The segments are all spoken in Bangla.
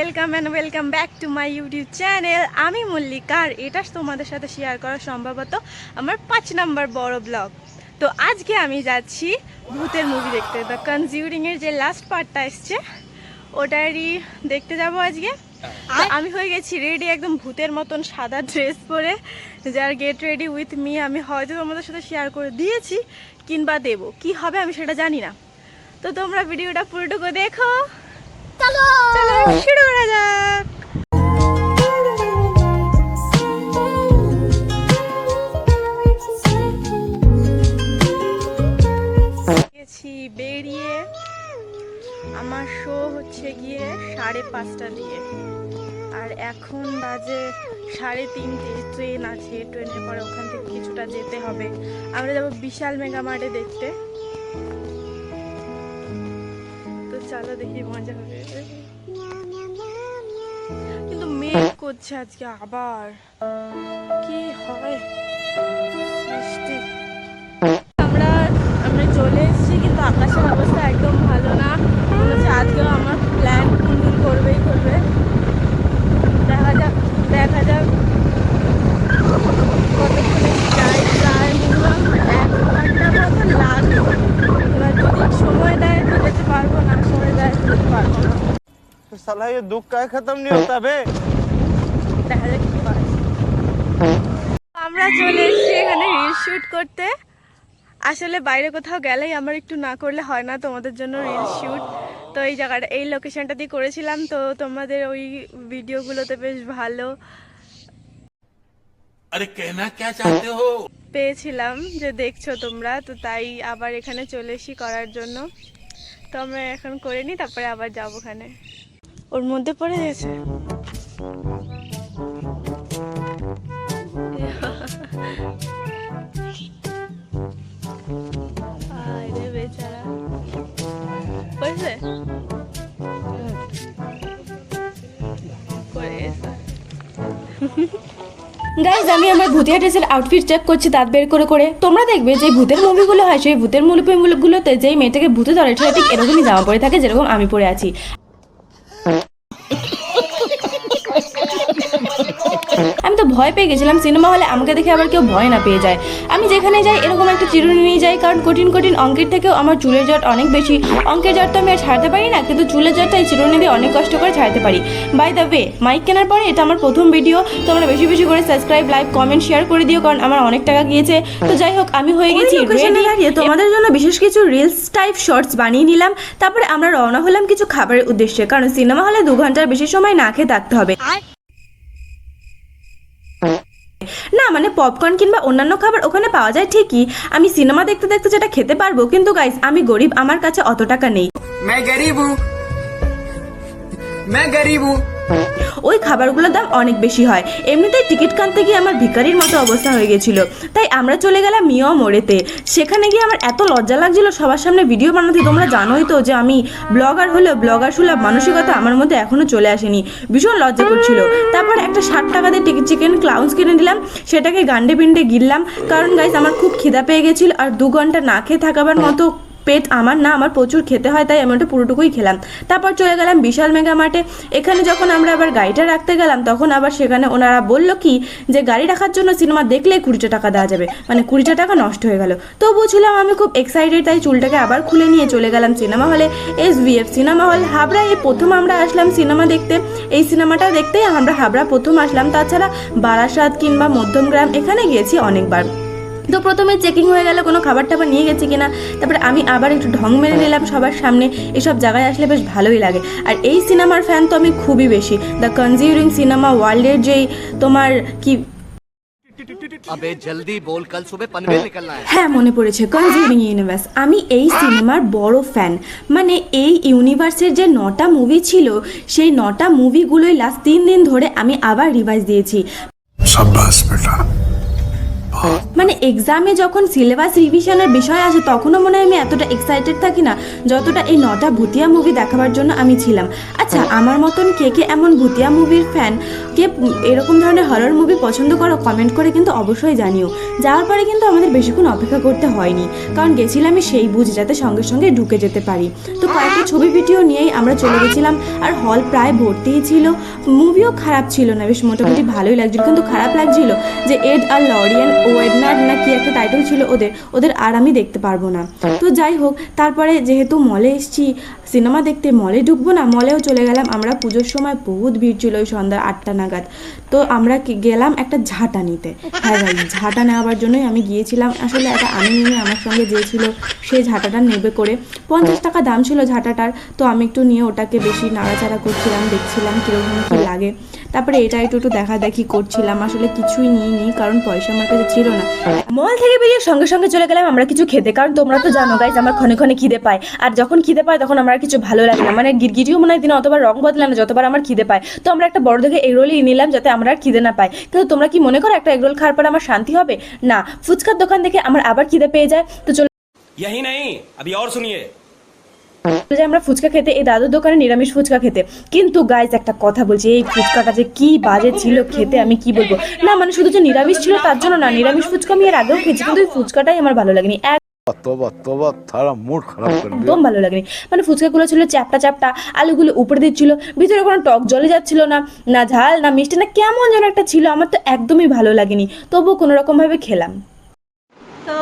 Welcome and welcome back to my YouTube channel আমি মল্লিকা আর এটা তোমাদের সাথে শেয়ার করা সম্ভবত আমার পাঁচ নাম্বার বড় ব্লগ তো আজকে আমি যাচ্ছি ভূতের মুভি দেখতে। দ্য কনজিউরিংয়ের যে লাস্ট পার্টটা এসছে ওটারই দেখতে যাব আজকে। আমি হয়ে গেছি রেডি একদম ভূতের মতন সাদা ড্রেস পরে। যার গেট রেডি উইথ মি আমি হয়তো তোমাদের সাথে শেয়ার করে দিয়েছি কিংবা দেবো। কি হবে আমি সেটা জানি না। তো তোমরা ভিডিওটা পুরোটুকু দেখো। চলো। চলো, শুরু করা যাক। বেরিয়ে আমার শো হচ্ছে গিয়ে সাড়ে পাঁচটা দিয়ে। আর এখন বাজে সাড়ে তিনটে, ট্রেন আছে, ট্রেনের পরে ওখান থেকে কিছুটা যেতে হবে। আমরা যাব বিশাল মেগা মার্টে দেখতে। চলো দেখি মজা হবে। কিন্তু মেঘ করছে আজকে আবার। কি হয়? বৃষ্টি আমরা আমরা চলে এসেছি কিন্তু আকাশের অবস্থা একদম ভালো না। আজকে আজকেও আমার প্ল্যান কুন্ডুল করবেই করবে দেখা যাক দেখা যাক কতক্ষণে যাই প্রায় মিনিমাম এক ঘণ্টা মতো লাগবে এবার যদি সময় দেয় তো যেতে পারব না সময় দেয় তো যেতে পারব না तो साला ये दुख का खत्म नहीं होता बे দেখা যাক কি হয় আমরা চলে এসেছি এখানে রিল শুট করতে আসলে বাইরে কোথাও গেলেই আমার একটু না করলে হয় না তোমাদের জন্য রিল শুট তো এই জায়গাটা এই লোকেশনটা দিয়ে করেছিলাম তো তোমাদের ওই ভিডিওগুলোতে বেশ ভালো अरे कहना क्या चाहते हो পেয়েছিলাম যে দেখছো তোমরা তো তাই আবার এখানে চলে এসি করার জন্য তো আমরা এখন করে নিই তারপরে আবার যাবো ওখানে ওর মধ্যে পড়ে গেছে। গাইজ আমি আমার ভূতিয়া ড্রেসের আউটফিট চেক করছি, দাঁত বের করে করে। তোমরা দেখবে যে ভূতের মুভিগুলো হয়, সেই ভূতের মুভিগুলোতে যেই মেয়েটাকে ভূতে ধরে, সেটা ঠিক এরকমই জামা পরে থাকে যেরকম আমি পরে আছি। আমি তো ভয় পেয়ে গেছিলাম সিনেমা হলে আমাকে দেখে আবার কেউ ভয় না পেয়ে যায়। আমি যেখানে যাই এরকম একটা চিরুনি নিয়ে যাই কারণ কঠিন কঠিন অঙ্কের থেকেও আমার চুলের জট অনেক বেশি। অঙ্কের জট তো আমি আর ছাড়তে পারি না কিন্তু চুলের জটটা এই চিরুনি দিয়ে অনেক কষ্ট করে ছাড়তে পারি। বাই দ্য ওয়ে মাইক কেনার পরে এটা আমার প্রথম ভিডিও তোমরা বেশি বেশি করে সাবস্ক্রাইব লাইক কমেন্ট শেয়ার করে দিও কারণ আমার অনেক টাকা গিয়েছে। তো যাই হোক আমি হয়ে গেছি দাঁড়িয়ে তোমাদের জন্য বিশেষ কিছু রিলস টাইপ শর্টস বানিয়ে নিলাম। তারপরে আমরা রওনা হলাম কিছু খাবারের উদ্দেশ্যে কারণ সিনেমা হলে দু ঘণ্টার বেশি সময় না খেয়ে থাকতে হবে। না মানে পপকর্ন কিংবা অন্যান্য খাবার ওখানে পাওয়া যায় ঠিকই আমি সিনেমা দেখতে দেখতে যেটা খেতে পারবো কিন্তু গাইস আমি গরিব আমার কাছে অত টাকা নেই मैं गरीब हूँ मैं गरीब हूँ ওই খাবারগুলোর দাম অনেক বেশি হয়। এমনিতেই টিকিট কাটতে গিয়ে আমার ভিকারির মতো অবস্থা হয়ে গেছিল। তাই আমরা চলে গেলাম মিয়া মোড়েতে। সেখানে গিয়ে আমার এত লজ্জা লাগছিল, সবার সামনে ভিডিও বানাতে। তোমরা জানোই তো যে আমি ব্লগার হলেও ব্লগার সুলভ মানসিকতা আমার মধ্যে এখনও চলে আসেনি। ভীষণ লজ্জা করছিল। তারপর একটা ষাট টাকা দিয়ে চিকেন ক্লাউন্স কিনে নিলাম। সেটাকে গান্ডে পিন্ডে গিললাম। কারণ গাইস আমার খুব খিদা পেয়ে গেছিল। আর দু ঘণ্টা না খেয়ে থাকাবার মতো পেট আমার না, আমার প্রচুর খেতে হয়, তাই আমি ওটা পুরোটুকুই খেলাম। তারপর চলে গেলাম বিশাল মেগা মার্টে। এখানে যখন আমরা আবার গাড়িটা রাখতে গেলাম, তখন আবার সেখানে ওনারা বলল কি যে, গাড়ি রাখার জন্য সিনেমা দেখলে কুড়িটা টাকা দেওয়া যাবে। মানে কুড়িটা টাকা নষ্ট হয়ে গেল। তো বুঝলাম আমি খুব এক্সাইটেড তাই চুলটাকে আবার খুলে নিয়ে চলে গেলাম সিনেমা হলে। S VF cinema hall Habra এই প্রথম আমরা আসলাম সিনেমা দেখতে। এই সিনেমাটা দেখতেই আমরা হাবড়া প্রথম আসলাম। তাছাড়া বারাসাত কিংবা মধ্যমগ্রাম এখানে গিয়েছি অনেকবার। তো প্রথমে চেকিং হয়ে গেল কোনো খাবার টাবার নিয়ে গেছে কিনা তারপরে আমি আবার একটু ঢং মেরে হ্যাঁ। নিলাম সবার সামনে এসব জায়গায় আসলে বেশ ভালোই লাগে। আর এই সিনেমার ফ্যান তো আমি খুবই বেশি। দ্য কনজিউরিং সিনেমা ওয়ার্ল্ডের যেই তোমার কি হ্যাঁ।, হ্যাঁ। মনে পড়েছে। কনজিউরিং ইউনিভার্স আমি এই সিনেমার বড় ফ্যান মানে এই ইউনিভার্সের যে নটা মুভি ছিল সেই নটা মুভিগুলোই লাস্ট তিন দিন ধরে আমি আবার রিভাইজ দিয়েছি। সাব্বাস বেটা। মানে এক্সামে যখন সিলেবাস রিভিশনের বিষয় আসে তখনও মনে হয় আমি এতটা এক্সাইটেড থাকি না যতটা এই নটা ভুতিয়া মুভি দেখাবার জন্য আমি ছিলাম। আচ্ছা আমার মতন কে কে এমন ভুতিয়া মুভির ফ্যান কে এরকম ধরনের হরর মুভি পছন্দ করো কমেন্ট করে কিন্তু অবশ্যই জানিও। যাওয়ার পরে কিন্তু আমাদের বেশিক্ষণ অপেক্ষা করতে হয়নি কারণ গেছিলামই সেই বুঝ যাতে সঙ্গে সঙ্গে ঢুকে যেতে পারি। তো কয়েকটা ছবি ভিডিও নিয়েই আমরা চলে গেছিলাম আর হল প্রায় ভর্তিই ছিল। মুভিও খারাপ ছিল না বেশ মোটামুটি ভালোই লাগছিল কিন্তু খারাপ লাগছিল যে এড আর লরিয়ান ওয়েডনার না কি একটা টাইটেল ছিল ওদের ওদের আর আমি দেখতে পারব না। তো যাই হোক, তারপরে যেহেতু মলে এসছি সিনেমা দেখতে মলে ঢুকবো না মলেও চলে গেলাম। আমরা পুজোর সময় বহুত ভিড় ছিল ওই সন্ধ্যা আটটা নাগাদ। তো আমরা গেলাম একটা ঝাঁটা নিতে। হ্যাঁ ভাই ঝাঁটা নেওয়ার জন্যই আমি গিয়েছিলাম। আসলে একটা আমি নিয়ে আমার সঙ্গে যে ছিল সেই ঝাঁটাটা নেবে করে। পঞ্চাশ টাকা দাম ছিল ঝাঁটাটার তো আমি একটু নিয়ে ওটাকে বেশি নাড়াচাড়া করছিলাম দেখছিলাম কীরকম কী লাগে। তারপরে এটা একটু একটু দেখা দেখি করছিলাম। আসলে কিছুই নিই নি কারণ পয়সা আমার কাছে ছিল না। মল থেকে বেরিয়ে সঙ্গে সঙ্গে চলে গেলাম আমরা কিছু খেতে। কারণ তোমরা তো জানো গাইজ আমার ক্ষণে ক্ষণে খিদে পায়। আর যখন খিদে পায় তখন আমার কিছু ভালো লাগে না মানে গিরগিটিও মনে হয় দিনে অতবার রং বদলে না যতবার আমার খিদে পায় তো আমরা একটা বড় দেখে এগরোলই নিলাম যাতে আমরা আর খিদে না পাই কিন্তু তোমরা কি মনে করো একটা এগরোল খাওয়ার পর আমার শান্তি হবে না ফুচকার দোকান থেকে আমার আবার খিদে পেয়ে যায় তো চলে यही नहीं अभी और सुनिए যে আমরা ফুচকা খেতে এই দাদুর দোকানে নিরামিষ ফুচকা খেতে কিন্তু গাইজ একটা কথা বলছি এই ফুচকাটা যে কি বাজে ছিল খেতে আমি কি বলবো না মানে শুধু যে নিরামিষ ছিল তার জন্য না নিরামিষ ফুচকা আমি এর আগেও খেয়েছি কিন্তু ওই ফুচকাটাই আমার ভালো লাগেনি হ্যাঁ, একদম ভালো লাগেনি। মানে ফুচকাগুলো ছিল চ্যাপটা চ্যাপটা আলুগুলো উপরে দিচ্ছিল ভিতরে কোনো টক জলে যাচ্ছিল না না ঝাল না মিষ্টি না কেমন যেন একটা ছিল আমার তো একদমই ভালো লাগেনি। তবুও কোনো রকমভাবে খেলাম। তো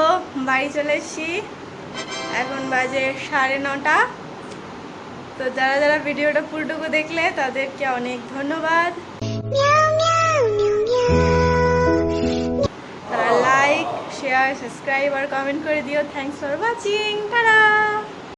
বাড়ি চলে এসেছি এখন বাজে সাড়ে নটা। তো যারা যারা ভিডিওটা পুরোটুকু দেখলে তাদেরকে অনেক ধন্যবাদ। শেয়ার সাবস্ক্রাইব আর কমেন্ট করে দিও। Thanks for watching tata